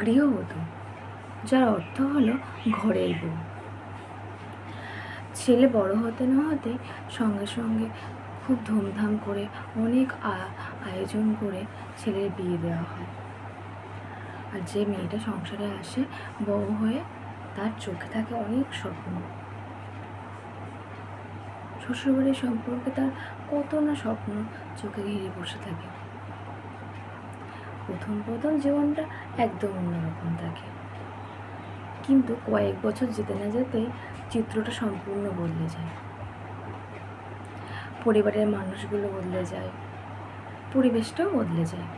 গৃহবধূ, যার অর্থ হলো ঘরের বউ। ছেলে বড় হতে না হতে সঙ্গে সঙ্গে খুব ধুমধাম করে অনেক আয়োজন করে ছেলের বিয়ে দেওয়া হয়। আর যে মেয়েটা সংসারে আসে, বউ হয়ে তার চোখে থাকে অনেক স্বপ্ন। শ্বশুরবাড়ির সম্পর্কে তার কত না স্বপ্ন চোখে ঘিরে বসে থাকে। প্রথম প্রথম জীবনটা একদম অন্যরকম থাকে। কিন্তু কয়েক বছর যেতে না যেতে চিত্রটা সম্পূর্ণ বদলে যায়। পরিবারের মানুষগুলো বদলে যায়। পরিবেশটাও বদলে যায়।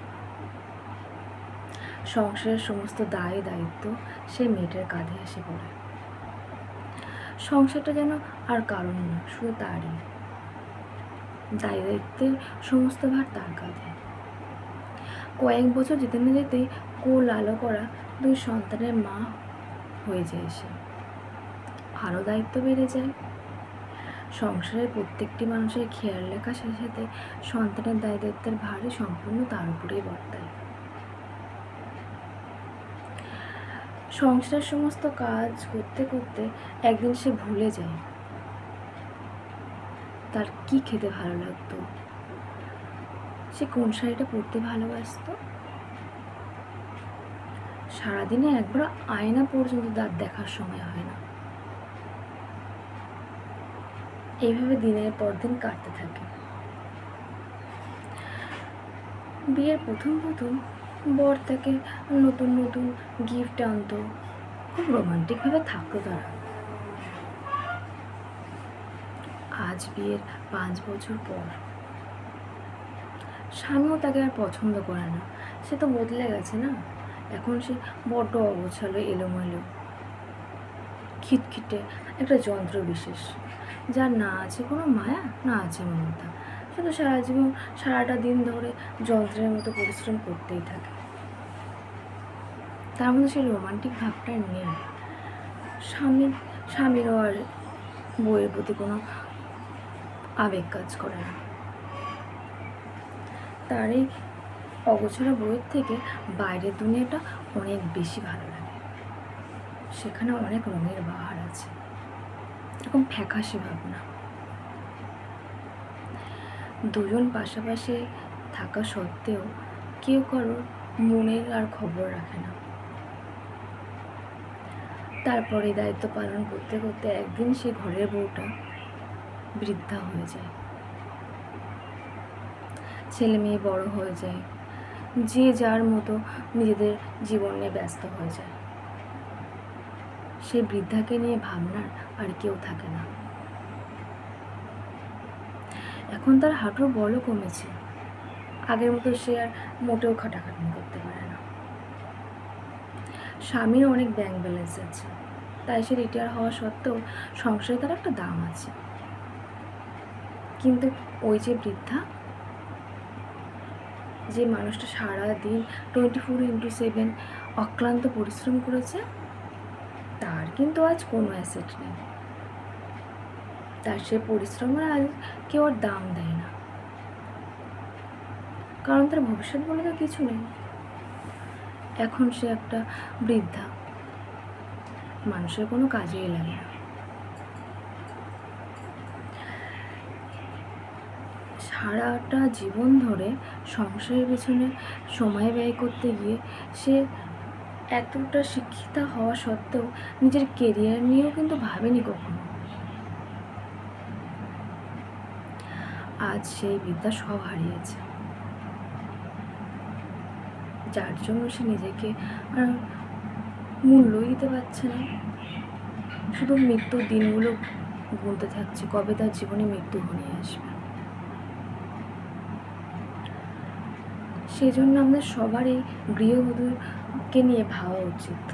সংসারের সমস্ত দায় দায়িত্ব সেই মেয়েটার কাঁধে এসে পড়ে। সংসারটা যেন আর কারণ না শুধু তারই। দায় দায়িত্বের সমস্ত ভার তার কাঁধে। কয়েক বছর যেতে না যেতেই কোল আলো করা দুই সন্তানের মা হয়ে যায় সে আরও দায়িত্ব বেড়ে যায়। সংসারের প্রত্যেকটি মানুষের খেয়াল রাখার সাথে সাথে সন্তানের দায় দায়িত্বের ভারই সম্পূর্ণ তার উপরেই বর্তায়। সংসারের সমস্ত কাজ করতে করতে একদিন সে ভুলে যায়। তার কি খেতে ভালো লাগতো? সে কোন শাড়িটা পরতে ভালোবাসতো? সারাদিনে একবার আয়না পর্যন্ত দাঁত দেখার সময় হয় না। এইভাবে দিনের পর দিন কাটতে থাকে। বিয়ের প্রথম প্রথম বর তাকে নতুন নতুন গিফট আনতো। খুব রোমান্টিকভাবে থাকতো তারা। আজ বিয়ের পাঁচ বছর পর স্বামীও তাকে আর পছন্দ করে না। সে তো বদলে গেছে না? এখন সে বড্ড অগোছালো, এলোমেলো, খিটখিটে, একটা যন্ত্র বিশেষ। যার না আছে কোনো মায়া, না আছে মমতা। শুধু সারা জীবন, সারাটা দিন ধরে যন্ত্রের মতো পরিশ্রম করতেই থাকে। তার মধ্যে সেই রোমান্টিক ভাবটা নেই। স্বামী স্বামীরও আর বইয়ের প্রতি কোনো আবেগ কাজ করে না। তার এই অগোছালো বইয়ের থেকে বাইরের দুনিয়াটা অনেক বেশি ভালো লাগে। সেখানে অনেক রঙের বাহার আছে। এরকম ফ্যাকাশে ভাবনা। দুজন পাশাপাশি থাকা সত্ত্বেও কেউ কারোর মনের আর খবর রাখে না। তারপরে দায়িত্ব পালন করতে করতে একদিন সে ঘরের বউটা বৃদ্ধা হয়ে যায়। ছেলে মেয়ে বড় হয়ে যায়। যে যার মতো নিজেদের জীবনে ব্যস্ত হয়ে যায়। সেই বৃদ্ধাকে নিয়ে ভাবনার আর কেউ থাকে না। এখন তার হাঁটুর বলও কমেছে। আগের মতো সে আর মোটেও খাটাখাটনি করতে পারে না। স্বামীর অনেক ব্যাংক ব্যালেন্স আছে। তাই সে রিটায়ার হওয়া সত্ত্বেও সংসারে তার একটা দাম আছে। কিন্তু ওই যে বৃদ্ধা যে মানুষটা সারা দিন টোয়েন্টি ফোর ইন্টু সেভেন অক্লান্ত পরিশ্রম করেছে, তার কিন্তু আজ কোনো অ্যাসেট নেই। তার সে পরিশ্রমের আজ কেউ আর দাম দেয় না। কারণ তার ভবিষ্যৎ বলে তো কিছু নেই। এখন সে একটা বৃদ্ধা। মানুষের কোনো কাজেই লাগে না। সারাটা জীবন ধরে সংসারের পেছনে সময় ব্যয় করতে গিয়ে সে এতটা শিক্ষিতা হওয়া সত্ত্বেও নিজের কেরিয়ার নিয়েও কিন্তু ভাবেনি কখনো। আজ সেই বিদ্যা সব হারিয়েছে। যার জন্য সে নিজেকে আর মূল্যই দিতে পারছে না। শুধু মৃত্যুর দিনগুলো গুনতে থাকছে, কবে তার জীবনে মৃত্যু ঘনিয়ে আসবে। সেই জন্য আমাদের সবারই গৃহবধূকে নিয়ে ভাবা উচিত।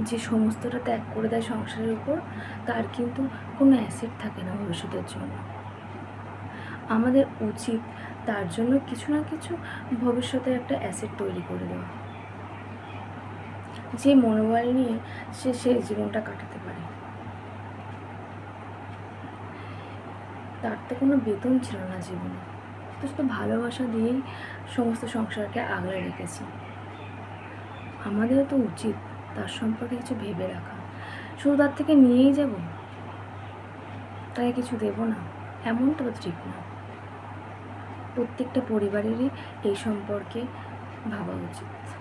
যে সমস্তটা ত্যাগ করে দেয় সংসারের উপর, তার কিন্তু কোনো অ্যাসেট থাকে না ভবিষ্যতের জন্য। আমাদের উচিত তার জন্য কিছু না কিছু ভবিষ্যতের একটা অ্যাসেট তৈরি করে দেওয়া। যে মনোবল নিয়ে সে সেই জীবনটা কাটাতে পারে। তার তো কোনো বেতন ছিল না জীবনে। তো ভালোবাসা দিয়েই সমস্ত সংসারকে আগলে রেখেছি। আমাদেরও তো উচিত তার সম্পর্কে কিছু ভেবে রাখা। শুধু তার থেকে নিয়েই যাব? তাই কিছু দেব না। এমনটা তো ঠিক না। প্রত্যেকটা পরিবারেরই এই সম্পর্কে ভাবা উচিত।